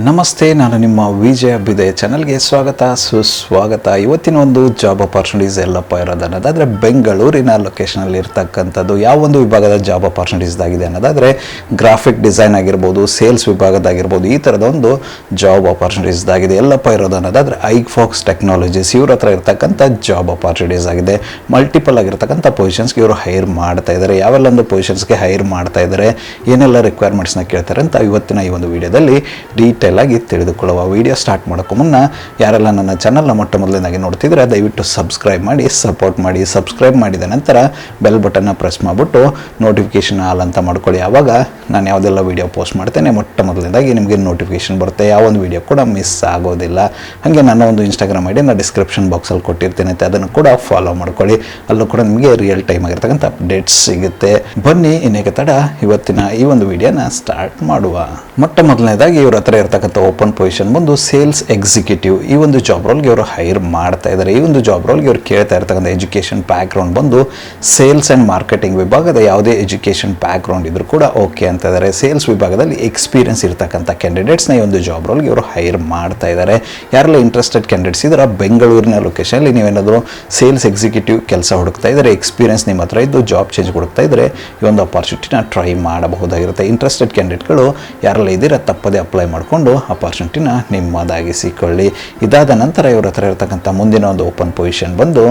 ನಮಸ್ತೆ, ನಾನು ನಿಮ್ಮ ವಿಜಯ ಬಿದೆ ಚಾನಲ್ಗೆ ಸ್ವಾಗತ, ಸುಸ್ವಾಗತ. ಇವತ್ತಿನ ಒಂದು ಜಾಬ್ ಅಪರ್ಚುನಿಟೀಸ್ ಎಲ್ಲಪ್ಪ ಇರೋದು ಅನ್ನೋದಾದರೆ ಬೆಂಗಳೂರಿನ ಲೊಕೇಶನಲ್ಲಿ ಇರ್ತಕ್ಕಂಥದ್ದು ಯಾವ ಒಂದು ವಿಭಾಗದ ಜಾಬ್ ಅಪಾರ್ಚುನಿಟೀಸ್ ಆಗಿದೆ ಅನ್ನೋದಾದರೆ ಗ್ರಾಫಿಕ್ ಡಿಸೈನ್ ಆಗಿರ್ಬೋದು ಸೇಲ್ಸ್ ವಿಭಾಗದಾಗಿರ್ಬೋದು ಈ ಥರದ ಒಂದು ಜಾಬ್ ಅಪಾರ್ಚುನಿಟೀಸ್ ಆಗಿದೆ. ಎಲ್ಲಪ್ಪ ಇರೋದು ಅನ್ನೋದಾದರೆ ಫಾಕ್ಸ್ ಟೆಕ್ನಾಲಜೀಸ್ ಇವ್ರ ಹತ್ರ ಇರ್ತಕ್ಕಂಥ ಜಾಬ್ ಅಪಾರ್ಚುನಿಟೀಸ್ ಆಗಿದೆ. ಮಲ್ಟಿಪಲ್ ಆಗಿರ್ತಕ್ಕಂಥ ಪೊಸಿಷನ್ಸ್ಗೆ ಇವರು ಹೈರ್ ಮಾಡ್ತಾ ಇದ್ದಾರೆ ಯಾವೆಲ್ಲ ಒಂದು ಪೊಸಿಷನ್ಸ್ಗೆ ಹೈರ್ ಮಾಡ್ತಾ ಇದ್ದಾರೆ ಏನೆಲ್ಲ ರಿಕ್ವೈರ್ಮೆಂಟ್ಸ್ನ ಕೇಳ್ತಾರೆ ಅಂತ ಇವತ್ತಿನ ಈ ಒಂದು ವಿಡಿಯೋದಲ್ಲಿ ಡೀಟೇಲ್ ಆಗಿ ತಿಳಿದುಕೊಳ್ಳುವ ವಿಡಿಯೋ ಸ್ಟಾರ್ಟ್ ಮಾಡೋಕ್ಕೂ ಮುನ್ನ ಯಾರೆಲ್ಲ ನನ್ನ ಚಾನಲ್ನ ಮೊಟ್ಟ ಮೊದಲನೇದಾಗಿ ನೋಡ್ತಿದ್ರೆ ದಯವಿಟ್ಟು ಸಬ್ಸ್ಕ್ರೈಬ್ ಮಾಡಿ ಸಪೋರ್ಟ್ ಮಾಡಿ ಸಬ್ಸ್ಕ್ರೈಬ್ ಮಾಡಿದ ನಂತರ ಬೆಲ್ ಬಟನ್ನ ಪ್ರೆಸ್ ಮಾಡಿಬಿಟ್ಟು ನೋಟಿಫಿಕೇಷನ್ ಆಲ್ ಅಂತ ಮಾಡ್ಕೊಳ್ಳಿ. ಆವಾಗ ನಾನು ಯಾವುದೆಲ್ಲ ವಿಡಿಯೋ ಪೋಸ್ಟ್ ಮಾಡ್ತೇನೆ ಮೊಟ್ಟ ಮೊದಲನೇದಾಗಿ ನಿಮಗೆ ನೋಟಿಫಿಕೇಷನ್ ಬರುತ್ತೆ. ಯಾವ ಒಂದು ವಿಡಿಯೋ ಕೂಡ ಮಿಸ್ ಆಗೋದಿಲ್ಲ. ಹಾಗೆ ನನ್ನ ಒಂದು ಇನ್ಸ್ಟಾಗ್ರಾಮ್ ಐಡಿ ನಾನು ಡಿಸ್ಕ್ರಿಪ್ಷನ್ ಬಾಕ್ಸಲ್ಲಿ ಕೊಟ್ಟಿರ್ತೇನೆ. ಅದನ್ನು ಕೂಡ ಫಾಲೋ ಮಾಡ್ಕೊಳ್ಳಿ. ಅಲ್ಲೂ ಕೂಡ ನಿಮಗೆ ರಿಯಲ್ ಟೈಮ್ ಆಗಿರ್ತಕ್ಕಂಥ ಅಪ್ಡೇಟ್ಸ್ ಸಿಗುತ್ತೆ. ಬನ್ನಿ, ಇನ್ನೇಕೆ ತಡ, ಇವತ್ತಿನ ಈ ಒಂದು ವಿಡಿಯೋನ ಸ್ಟಾರ್ಟ್ ಮಾಡುವ. ಮೊಟ್ಟ ಮೊದಲನೇದಾಗಿ ಇವ್ರ ಹತ್ರ ಓಪನ್ ಪೊಸಿಷನ್ ಬಂದು ಸೇಲ್ಸ್ ಎಕ್ಸಿಕ್ಯೂಟಿವ್ ಈ ಒಂದು ಜಾಬ್ ರೋಲ್ಗೆ ಅವರು ಹೈರ್ ಮಾಡ್ತಾ ಇದ್ದಾರೆ ಈ ಒಂದು ಜಾಬ್ ರೋಲ್ಗೆ ಅವ್ರು ಕೇಳ್ತಾ ಇರ್ತಕ್ಕಂಥ ಎಜುಕೇಷನ್ ಬ್ಯಾಕ್ ಗ್ರೌಂಡ್ ಬಂದು ಸೇಲ್ಸ್ ಆ್ಯಂಡ್ ಮಾರ್ಕೆಟಿಂಗ್ ವಿಭಾಗದ ಯಾವುದೇ ಎಜುಕೇಷನ್ ಬ್ಯಾಕ್ ಗ್ರೌಂಡ್ ಇದ್ರೂ ಕೂಡ ಓಕೆ ಅಂತ ಇದ್ದಾರೆ ಸೇಲ್ಸ್ ವಿಭಾಗದಲ್ಲಿ ಎಕ್ಸ್ಪೀರಿಯನ್ಸ್ ಇರ್ತಕ್ಕಂಥ ಕ್ಯಾಂಡಿಡೇಟ್ಸ್ನ ಈ ಒಂದು ಜಾಬ್ ರೋಲ್ಗೆ ಅವರು ಹೈರ್ ಮಾಡ್ತಾ ಇದ್ದಾರೆ ಯಾರೆಲ್ಲ ಇಂಟ್ರೆಸ್ಟೆಡ್ ಕ್ಯಾಂಡಿಡೇಟ್ಸ್ ಇದ್ದಾರೆ ಬೆಂಗಳೂರಿನ ಲೊಕೇಶನಲ್ಲಿ ನೀವೇನಾದರೂ ಸೇಲ್ಸ್ ಎಕ್ಸಿಕ್ಯೂಟಿವ್ ಕೆಲಸ ಹುಡುಕ್ತಾ ಇದ್ದಾರೆ ಎಕ್ಸ್ಪೀರಿಯನ್ಸ್ ನಿಮ್ಮ ಹತ್ರ ಇದ್ದು ಜಾಬ್ ಚೇಂಜ್ ಹುಡುಕ್ತಾ ಇದ್ದರೆ ಈ ಒಂದು ಅಪಾರ್ಚುನಿಟಿನ ಟ್ರೈ ಮಾಡಬಹುದಾಗಿರುತ್ತೆ. ಇಂಟ್ರೆಸ್ಟೆಡ್ ಕ್ಯಾಂಡಿಡೇಟ್ಗಳು ಯಾರೆಲ್ಲ ಇದ್ದೀರಾ ತಪ್ಪದೇ ಅಪ್ಲೈ ಮಾಡಿಕೊಂಡು ಅಪಾರ್ಚುನಿಟಿನ ನಿಮ್ಮದಾಗಿಸಿಕೊಳ್ಳಿ. ಇದಾದ ನಂತರ ಇವ್ರ ಹತ್ರ ಇರತಕ್ಕಂಥ ಮುಂದಿನ ಒಂದು ಓಪನ್ ಪೊಸಿಷನ್ ಬಂದು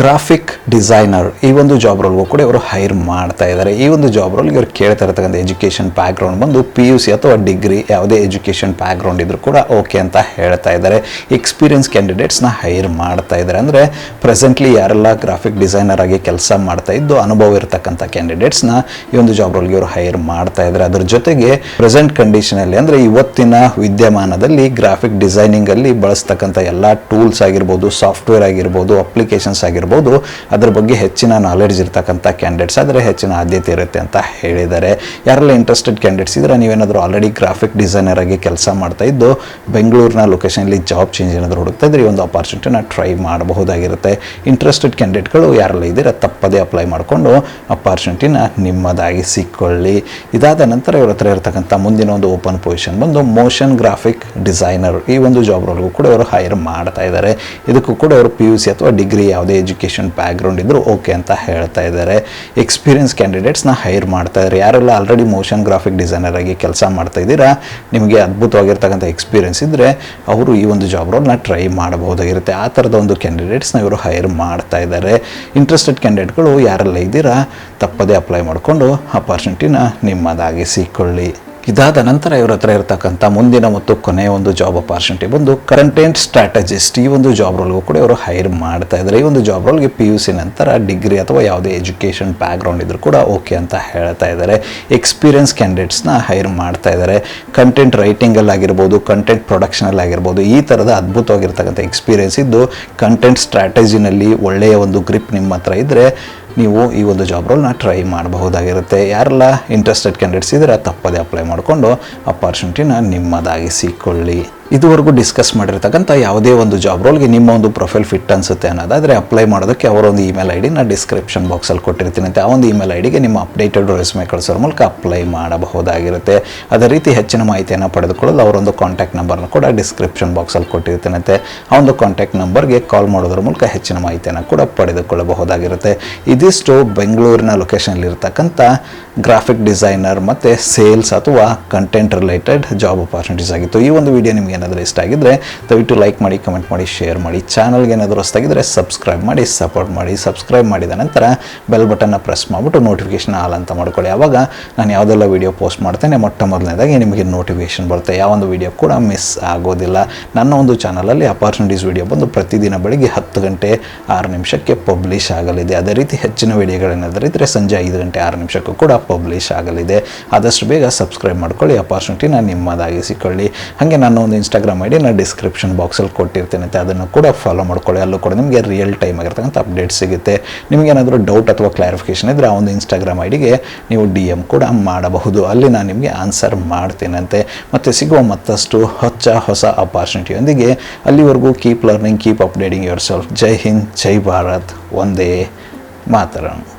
ಗ್ರಾಫಿಕ್ ಡಿಸೈನರ್ ಈ ಒಂದು ಜಾಬ್ ರೋಲ್ಗೂ ಕೂಡ ಇವರು ಹೈರ್ ಮಾಡ್ತಾ ಇದ್ದಾರೆ ಈ ಒಂದು ಜಾಬ್ ರೋಲ್ಗೆ ಇವರು ಕೇಳ್ತಾ ಇರತಕ್ಕಂಥ ಎಜುಕೇಷನ್ ಬ್ಯಾಕ್ ಬಂದು ಪಿ ಯು ಸಿ ಅಥವಾ ಡಿಗ್ರಿ ಯಾವುದೇ ಎಜುಕೇಷನ್ ಬ್ಯಾಕ್ ಗ್ರೌಂಡ್ ಇದ್ರೂ ಕೂಡ ಓಕೆ ಅಂತ ಹೇಳ್ತಾ ಇದ್ದಾರೆ ಎಕ್ಸ್ಪೀರಿಯನ್ಸ್ ಕ್ಯಾಂಡಿಡೇಟ್ಸ್ನ ಹೈರ್ ಮಾಡ್ತಾ ಇದ್ದಾರೆ ಅಂದರೆ ಪ್ರೆಸೆಂಟ್ಲಿ ಯಾರೆಲ್ಲ ಗ್ರಾಫಿಕ್ ಡಿಸೈನರ್ ಆಗಿ ಕೆಲಸ ಮಾಡ್ತಾ ಇದ್ದು ಅನುಭವ ಇರತಕ್ಕಂಥ ಕ್ಯಾಂಡಿಡೇಟ್ಸ್ನ ಈ ಒಂದು ಜಾಬ್ ರೋಲ್ಗೆ ಇವರು ಹೈರ್ ಮಾಡ್ತಾ ಇದ್ದಾರೆ ಅದ್ರ ಜೊತೆಗೆ ಪ್ರೆಸೆಂಟ್ ಕಂಡೀಷನಲ್ಲಿ ಅಂದರೆ ಇವತ್ತಿನ ವಿದ್ಯಮಾನದಲ್ಲಿ ಗ್ರಾಫಿಕ್ ಡಿಸೈನಿಂಗಲ್ಲಿ ಬಳಸ್ತಕ್ಕಂಥ ಎಲ್ಲ ಟೂಲ್ಸ್ ಆಗಿರ್ಬೋದು ಸಾಫ್ಟ್ವೇರ್ ಆಗಿರ್ಬೋದು ಅಪ್ಲಿಕೇಶನ್ಸ್ ಆಗಿರ್ಬೋದು, ಅದ್ರ ಬಗ್ಗೆ ಹೆಚ್ಚಿನ ನಾಲೆಡ್ಜ್ ಇರ್ತಕ್ಕಂಥ ಕ್ಯಾಂಡಿಡೇಟ್ಸ್ ಆದರೆ ಹೆಚ್ಚಿನ ಆದ್ಯತೆ ಇರುತ್ತೆ ಅಂತ ಹೇಳಿದ್ದಾರೆ. ಯಾರೆಲ್ಲ ಇಂಟ್ರೆಸ್ಟೆಡ್ ಕ್ಯಾಂಡಿಡೇಟ್ಸ್ ಇದ್ದರೆ ನೀವೇನಾದರೂ ಆಲ್ರೆಡಿ ಗ್ರಾಫಿಕ್ ಡಿಸೈನರ್ ಆಗಿ ಕೆಲಸ ಮಾಡ್ತಾ ಇದ್ದು ಬೆಂಗಳೂರಿನ ಲೊಕೇಶನಲ್ಲಿ ಜಾಬ್ ಚೇಂಜ್ ಏನಾದರೂ ಹುಡುಕ್ತಾ ಇದ್ರೆ ಈ ಒಂದು ಅಪಾರ್ಚುನಿಟಿನ ಟ್ರೈ ಮಾಡಬಹುದಾಗಿರುತ್ತೆ. ಇಂಟ್ರೆಸ್ಟೆಡ್ ಕ್ಯಾಂಡಿಡೇಟ್ಗಳು ಯಾರೆಲ್ಲ ಇದ್ದೀರಾ ತಪ್ಪದೇ ಅಪ್ಲೈ ಮಾಡಿಕೊಂಡು ಅಪಾರ್ಚುನಿಟಿನ ನಿಮ್ಮದಾಗಿಸಿಕೊಳ್ಳಿ. ಇದಾದ ನಂತರ ಇವರ ಹತ್ರ ಇರತಕ್ಕಂಥ ಮುಂದಿನ ಒಂದು ಓಪನ್ ಪೊಸಿಷನ್ ಬಂದು ಮೋಷನ್ ಗ್ರಾಫಿಕ್ ಡಿಸೈನರ್ ಈ ಒಂದು ಜಾಬ್ ರೋಲ್ಗೂ ಕೂಡ ಅವರು ಹೈರ್ ಮಾಡ್ತಾ ಇದ್ದಾರೆ. ಇದಕ್ಕೂ ಕೂಡ ಅವರು ಪಿ ಯು ಸಿ ಅಥವಾ ಡಿಗ್ರಿ ಯಾವುದೇ ಎಜುಕೇಷನ್ ಬ್ಯಾಕ್ಗ್ರೌಂಡ್ ಇದ್ದರೂ ಓಕೆ ಅಂತ ಹೇಳ್ತಾ ಇದ್ದಾರೆ. ಎಕ್ಸ್ಪೀರಿಯನ್ಸ್ ಕ್ಯಾಂಡಿಡೇಟ್ಸ್ನ ಹೈರ್ ಮಾಡ್ತಾ ಇದ್ದಾರೆ. ಯಾರೆಲ್ಲ ಆಲ್ರೆಡಿ ಮೋಷನ್ ಗ್ರಾಫಿಕ್ ಡಿಸೈನರ್ ಆಗಿ ಕೆಲಸ ಮಾಡ್ತಾ ಇದ್ದೀರಾ, ನಿಮಗೆ ಅದ್ಭುತವಾಗಿರ್ತಕ್ಕಂಥ ಎಕ್ಸ್ಪೀರಿಯನ್ಸ್ ಇದ್ದರೆ ಅವರು ಈ ಒಂದು ಜಾಬ್ ರೋಲ್ನ ಟ್ರೈ ಮಾಡಬಹುದಾಗಿರುತ್ತೆ. ಆ ಥರದ ಒಂದು ಕ್ಯಾಂಡಿಡೇಟ್ಸ್ನ ಇವರು ಹೈರ್ ಮಾಡ್ತಾ ಇದ್ದಾರೆ. ಇಂಟ್ರೆಸ್ಟೆಡ್ ಕ್ಯಾಂಡಿಡೇಟ್ಗಳು ಯಾರೆಲ್ಲ ಇದ್ದೀರಾ, ತಪ್ಪದೇ ಅಪ್ಲೈ ಮಾಡಿಕೊಂಡು ಅಪರ್ಚುನಿಟಿನ ನಿಮ್ಮದಾಗಿಸಿಕೊಳ್ಳಿ. ಇದಾದ ನಂತರ ಇವ್ರ ಹತ್ರ ಇರತಕ್ಕಂಥ ಮುಂದಿನ ಮತ್ತು ಕೊನೆಯ ಒಂದು ಜಾಬ್ ಅಪಾರ್ಚುನಿಟಿ ಬಂದು ಕಂಟೆಂಟ್ ಸ್ಟ್ರಾಟಜಿಸ್ಟ್ ಈ ಒಂದು ಜಾಬ್ ರೋಲ್ಗೂ ಕೂಡ ಇವರು ಹೈರ್ ಮಾಡ್ತಾ ಇದ್ದಾರೆ. ಈ ಒಂದು ಜಾಬ್ ರೋಲ್ಗೆ ಪಿ ಯು ಸಿ ನಂತರ ಡಿಗ್ರಿ ಅಥವಾ ಯಾವುದೇ ಎಜುಕೇಷನ್ ಬ್ಯಾಕ್ಗ್ರೌಂಡ್ ಇದ್ರೂ ಕೂಡ ಓಕೆ ಅಂತ ಹೇಳ್ತಾ ಇದ್ದಾರೆ. ಎಕ್ಸ್ಪೀರಿಯನ್ಸ್ ಕ್ಯಾಂಡಿಡೇಟ್ಸ್ನ ಹೈರ್ ಮಾಡ್ತಾ ಇದ್ದಾರೆ. ಕಂಟೆಂಟ್ ರೈಟಿಂಗಲ್ಲಿ ಆಗಿರ್ಬೋದು ಕಂಟೆಂಟ್ ಪ್ರೊಡಕ್ಷನಲ್ಲಾಗಿರ್ಬೋದು ಈ ಥರದ ಅದ್ಭುತವಾಗಿರ್ತಕ್ಕಂಥ ಎಕ್ಸ್ಪೀರಿಯನ್ಸ್ ಇದ್ದು ಕಂಟೆಂಟ್ ಸ್ಟ್ರಾಟಜಿನಲ್ಲಿ ಒಳ್ಳೆಯ ಒಂದು ಗ್ರಿಪ್ ನಿಮ್ಮ ಹತ್ರ ಇದ್ದರೆ ನೀವು ಈ ಒಂದು ಜಾಬ್ ರೋಲ್ನ ಟ್ರೈ ಮಾಡಬಹುದಾಗಿರುತ್ತೆ. ಯಾರೆಲ್ಲ ಇಂಟ್ರೆಸ್ಟೆಡ್ ಕ್ಯಾಂಡಿಡೇಟ್ಸ್ ಇದ್ದರೆ, ತಪ್ಪದೇ ಅಪ್ಲೈ ಮಾಡಿಕೊಂಡು ಅಪಾರ್ಚುನಿಟಿನ ನಿಮ್ಮದಾಗಿಸಿಕೊಳ್ಳಿ. ಇದುವರೆಗೂ ಡಿಸ್ಕಸ್ ಮಾಡಿರ್ತಕ್ಕಂಥ ಯಾವುದೇ ಒಂದು ಜಾಬ್ ರೋಲ್ಗೆ ನಿಮ್ಮ ಒಂದು ಪ್ರೊಫೈಲ್ ಫಿಟ್ ಅನಿಸುತ್ತೆ ಅನ್ನೋದಾದರೆ ಅಪ್ಲೈ ಮಾಡೋದಕ್ಕೆ ಅವರೊಂದು ಇಮೇಲ್ ಐ ಡಿ ನಾನು ಡಿಸ್ಕ್ರಿಪ್ಷನ್ ಬಾಕ್ಸಲ್ಲಿ ಕೊಟ್ಟಿರ್ತೀನಿ ಆ ಒಂದು ಇಮೇಲ್ ಐ ಡಿಗೆ ನಿಮ್ಮ ಅಪ್ಡೇಟೆಡ್ ರೆಸ್ಯೂಮೆ ಕಳಿಸೋರ ಮೂಲಕ ಅಪ್ಲೈ ಮಾಡಬಹುದಾಗಿರುತ್ತೆ. ಅದೇ ರೀತಿ ಹೆಚ್ಚಿನ ಮಾಹಿತಿಯನ್ನು ಪಡೆದುಕೊಳ್ಳಲು ಅವರೊಂದು ಕಾಂಟ್ಯಾಕ್ಟ್ ನಂಬರ್ನ ಕೂಡ ಡಿಸ್ಕ್ರಿಪ್ಷನ್ ಬಾಕ್ಸಲ್ಲಿ ಕೊಟ್ಟಿರ್ತೀನಂತೆ ಆ ಒಂದು ಕಾಂಟ್ಯಾಕ್ಟ್ ನಂಬರ್ಗೆ ಕಾಲ್ ಮಾಡೋದ್ರ ಮೂಲಕ ಹೆಚ್ಚಿನ ಮಾಹಿತಿಯನ್ನು ಕೂಡ ಪಡೆದುಕೊಳ್ಳಬಹುದಾಗಿರುತ್ತೆ. ಇದಿಷ್ಟು ಬೆಂಗಳೂರಿನ ಲೊಕೇಶನಲ್ಲಿರ್ತಕ್ಕಂಥ ಗ್ರಾಫಿಕ್ ಡಿಸೈನರ್ ಮತ್ತು ಸೇಲ್ಸ್ ಅಥವಾ ಕಂಟೆಂಟ್ ರಿಲೇಟೆಡ್ ಜಾಬ್ ಅಪಾರ್ಚುನಿಟೀಸ್ ಆಗಿತ್ತು. ಈ ಒಂದು ವಿಡಿಯೋ ನಿಮ್ಗೆ ಏನಾದರೂ ಇಷ್ಟ ಆಗಿದ್ದರೆ ದಯವಿಟ್ಟು ಲೈಕ್ ಮಾಡಿ ಕಮೆಂಟ್ ಮಾಡಿ ಶೇರ್ ಮಾಡಿ. ಚಾನಲ್ಗೆ ಏನಾದರೂ ಹೊಸ್ತಾಗಿದ್ದರೆ ಸಬ್ಸ್ಕ್ರೈಬ್ ಮಾಡಿ ಸಪೋರ್ಟ್ ಮಾಡಿ. ಸಬ್ಸ್ಕ್ರೈಬ್ ಮಾಡಿದ ನಂತರ ಬೆಲ್ ಬಟನ್ನ ಪ್ರೆಸ್ ಮಾಡಿಬಿಟ್ಟು ನೋಟಿಫಿಕೇಷನ್ ಆಲ್ ಅಂತ ಮಾಡ್ಕೊಳ್ಳಿ. ಆವಾಗ ನಾನು ಯಾವುದೆಲ್ಲ ವೀಡಿಯೋ ಪೋಸ್ಟ್ ಮಾಡ್ತೇನೆ, ಮೊಟ್ಟ ಮೊದಲನೇದಾಗಿ ನಿಮಗೆ ನೋಟಿಫಿಕೇಷನ್ ಬರುತ್ತೆ. ಯಾವ ಒಂದು ವಿಡಿಯೋ ಕೂಡ ಮಿಸ್ ಆಗೋದಿಲ್ಲ. ನನ್ನ ಒಂದು ಚಾನಲಲ್ಲಿ ಅಪಾರ್ಚುನಿಟೀಸ್ ವೀಡಿಯೋ ಬಂದು ಪ್ರತಿದಿನ ಬೆಳಿಗ್ಗೆ ಹತ್ತು ಗಂಟೆ ಆರು ನಿಮಿಷಕ್ಕೆ ಪಬ್ಲಿಷ್ ಆಗಲಿದೆ. ಅದೇ ರೀತಿ ಹೆಚ್ಚಿನ ವೀಡಿಯೋಗಳೇನಾದರೂ ಇದ್ದರೆ ಸಂಜೆ ಐದು ಗಂಟೆ ಆರು ನಿಮಿಷಕ್ಕೂ ಕೂಡ ಪಬ್ಲಿಷ್ ಆಗಲಿದೆ. ಆದಷ್ಟು ಬೇಗ ಸಬ್ಸ್ಕ್ರೈಬ್ ಮಾಡ್ಕೊಳ್ಳಿ. ಅಪಾರ್ಚುನಿಟಿನ ನಿಮ್ಮದಾಗಿಸಿಕೊಳ್ಳಿ. ಹಾಗೆ ನನ್ನ ಒಂದು ಇನ್ಸ್ಟಾಗ್ರಾಮ್ ಐ ಡಿ ನಾನು ಡಿಸ್ಕ್ರಿಪ್ಷನ್ ಬಾಕ್ಸಲ್ಲಿ ಕೊಟ್ಟಿರ್ತೇನೆ ಅದನ್ನು ಕೂಡ ಫಾಲೋ ಮಾಡ್ಕೊಳ್ಳಿ. ಅಲ್ಲೂ ಕೂಡ ನಿಮಗೆ ರಿಯಲ್ ಟೈಮ್ ಆಗಿರ್ತಕ್ಕಂಥ ಅಪ್ಡೇಟ್ ಸಿಗುತ್ತೆ. ನಿಮಗೇನಾದರೂ ಡೌಟ್ ಅಥವಾ ಕ್ಲಾರಿಫಿಕೇಷನ್ ಇದ್ದರೆ ಆ ಒಂದು ಇನ್ಸ್ಟಾಗ್ರಾಮ್ ಐ ನೀವು ಡಿ ಎಂ ಕೂಡ ಮಾಡಬಹುದು. ಅಲ್ಲಿ ನಾನು ನಿಮಗೆ ಆನ್ಸರ್ ಮಾಡ್ತೀನಂತೆ. ಮತ್ತು ಸಿಗುವ ಮತ್ತಷ್ಟು ಹೊಚ್ಚ ಹೊಸ ಅಪಾರ್ಚುನಿಟಿಯೊಂದಿಗೆ ಅಲ್ಲಿವರೆಗೂ keep learning keep updating yourself ಜೈ ಹಿಂದ್, ಜೈ ಭಾರತ್. ಒಂದೇ ಮಾತರಂ.